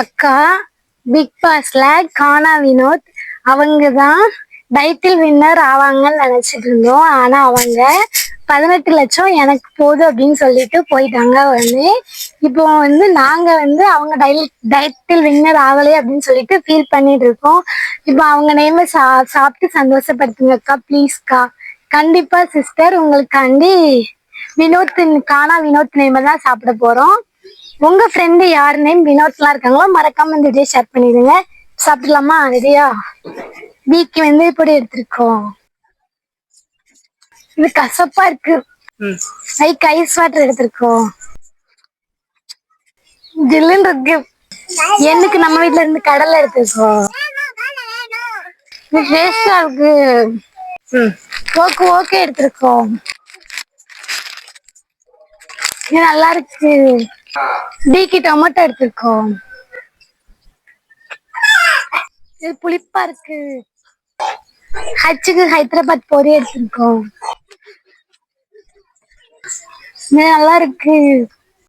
அக்கா பிக் பாஸ்ல கானா வினோத் அவங்க தான் டைட்டில் வின்னர் ஆவாங்கன்னு நினைச்சிட்டு இருந்தோம். ஆனா அவங்க பதினெட்டு லட்சம் எனக்கு போதும் அப்படின்னு சொல்லிட்டு போயிட்டாங்க வந்து. இப்போ வந்து நாங்க வந்து அவங்க டைட்டில் வின்னர் ஆகலையே அப்படின்னு சொல்லிட்டு ஃபீல் பண்ணிட்டு இருக்கோம். இப்போ அவங்க நேம சா சாப்பிட்டு சந்தோஷப்படுத்துங்க அக்கா ப்ளீஸ்க்கா கண்டிப்பா சிஸ்டர் உங்களுக்காண்டி வினோத் கானா வினோத் நேம தான் சாப்பிட போறோம். உங்க ஃப்ரெண்டு யார் நேம் வினோத்லாம் இருக்காங்களோ? மறக்காம இந்த வீடியோ ஷேர் பண்ணிடுங்க. சாப்பிடலாமா ரெடியா வீக்கு வந்து இப்படி எடுத்திருக்கோம். இது கசப்பா இருக்கு. ஐக் ஐஸ் வாட்டர் எடுத்திருக்கோம். ஜில்லுன்னு இருக்கு. எனக்கு நம்ம வீட்ல இருந்து கடலை எடுத்திருக்கோம். டேஸ்டா இருக்கு. ஓகே ஓகே எடுத்திருக்கோம். இது நல்லா இருக்கு. டீக்கி டொமேட்டோ எடுத்திருக்கோம். இது புளிப்பா இருக்கு. ஹச்சுக்கு ஹைதராபாத் பொரி எடுத்திருக்கோம். நல்லா இருக்கு.